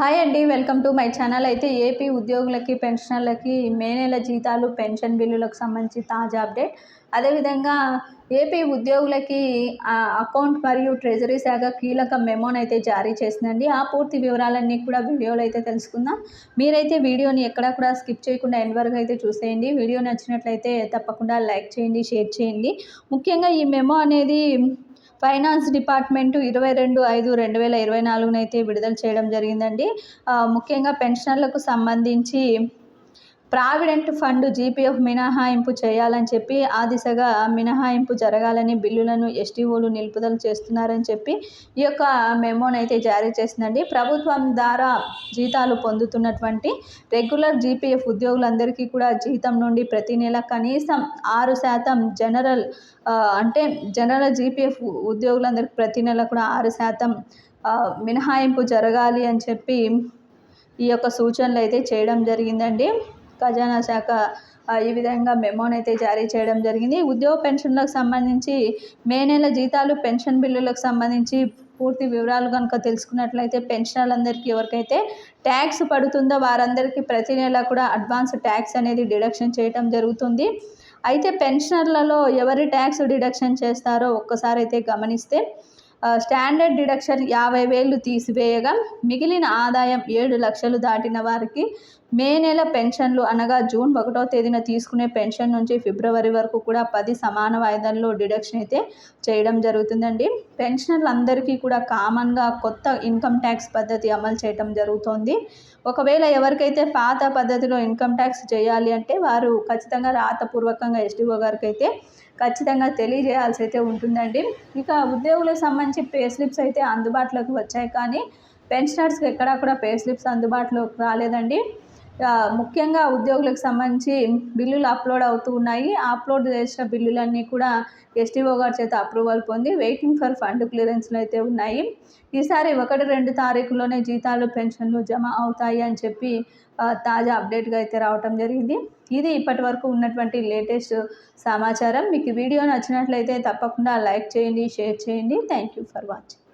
Hi అండి welcome to my channel. అయితే AP ఉద్యోగులకి పెన్షనర్లకి మే నెల జీతాలు పెన్షన్ బిల్లులకు సంబంధించి తాజా అప్డేట్. అదేవిధంగా ఏపీ ఉద్యోగులకి అకౌంట్ మరియు ట్రెజరీ శాఖ కీలక మెమోనైతే జారీ చేసిందండి. ఆ పూర్తి వివరాలన్నీ కూడా వీడియోలో అయితే తెలుసుకుందాం. మీరైతే వీడియోని ఎక్కడ కూడా స్కిప్ చేయకుండా ఎండ్ వరకు అయితే చూసేయండి. వీడియో నచ్చినట్లయితే తప్పకుండా లైక్ చేయండి షేర్ చేయండి. ముఖ్యంగా ఈ మెమో అనేది ఫైనాన్స్ డిపార్ట్మెంటు ఇరవై రెండు ఐదు రెండు వేల ఇరవై నాలుగునైతే విడుదల చేయడం జరిగిందండి. ముఖ్యంగా పెన్షనర్లకు సంబంధించి ప్రావిడెంట్ ఫండ్ జీపీఎఫ్ మినహాయింపు చేయాలని చెప్పి ఆ దిశగా మినహాయింపు జరగాలని బిల్లులను ఎస్టీఓలు నిలుపుదల చేస్తున్నారని చెప్పి ఈ యొక్క మెమోనైతే జారీ చేసిందండి. ప్రభుత్వం ద్వారా జీతాలు పొందుతున్నటువంటి రెగ్యులర్ జీపీఎఫ్ ఉద్యోగులందరికీ కూడా జీతం నుండి ప్రతి నెల కనీసం ఆరు శాతం జనరల్ అంటే జనరల్ జీపీఎఫ్ ఉద్యోగులందరికీ ప్రతి నెల కూడా ఆరు శాతం మినహాయింపు జరగాలి అని చెప్పి ఈ యొక్క సూచనలు అయితే చేయడం జరిగిందండి. ఖజానా శాఖ ఈ విధంగా మెమోనైతే జారీ చేయడం జరిగింది. ఉద్యోగ పెన్షన్లకు సంబంధించి మే నెల జీతాలు పెన్షన్ బిల్లులకు సంబంధించి పూర్తి వివరాలు కనుక తెలుసుకున్నట్లయితే పెన్షనర్లందరికీ ఎవరికైతే ట్యాక్స్ పడుతుందో వారందరికీ ప్రతి నెల కూడా అడ్వాన్స్ ట్యాక్స్ అనేది డిడక్షన్ చేయడం జరుగుతుంది. అయితే పెన్షనర్లలో ఎవరి ట్యాక్స్ డిడక్షన్ చేస్తారో ఒక్కసారి అయితే గమనిస్తే స్టాండర్డ్ డిడక్షన్ యాభై వేలు తీసివేయగా మిగిలిన ఆదాయం ఏడు లక్షలు దాటిన వారికి మే నెల పెన్షన్లు అనగా జూన్ ఒకటో తేదీన తీసుకునే పెన్షన్ నుంచి ఫిబ్రవరి వరకు కూడా పది సమాన వాయిదాల్లో డిడక్షన్ అయితే చేయడం జరుగుతుందండి. పెన్షనర్లు అందరికీ కూడా కామన్గా కొత్త ఇన్కమ్ ట్యాక్స్ పద్ధతి అమలు చేయడం జరుగుతోంది. ఒకవేళ ఎవరికైతే పాత పద్ధతిలో ఇన్కమ్ ట్యాక్స్ చేయాలి అంటే వారు ఖచ్చితంగా రాతపూర్వకంగా ఎస్టీఓ గారికి అయితే ఖచ్చితంగా తెలియజేయాల్సి అయితే ఉంటుందండి. ఇక ఉద్యోగులకు సంబంధించి పే స్లిప్స్ అయితే అందుబాటులోకి వచ్చాయి. కానీ పెన్షనర్స్కి ఎక్కడా కూడా పే స్లిప్స్ అందుబాటులోకి రాలేదండి. ముఖ్యంగా ఉద్యోగులకు సంబంధించి బిల్లులు అప్లోడ్ అవుతూ ఉన్నాయి. అప్లోడ్ చేసిన బిల్లులన్నీ కూడా ఎస్టీఓ గారి చేత అప్రూవల్ పొంది వెయిటింగ్ ఫర్ ఫండ్ క్లియరెన్స్లు అయితే ఉన్నాయి. ఈసారి ఒకటి రెండు తారీఖులోనే జీతాలు పెన్షన్లు జమ అవుతాయి అని చెప్పి తాజా అప్డేట్గా అయితే రావటం జరిగింది. ఇది ఇప్పటి వరకు ఉన్నటువంటి లేటెస్ట్ సమాచారం. మీకు వీడియో నచ్చినట్లయితే తప్పకుండా లైక్ చేయండి షేర్ చేయండి. Thank you for watching.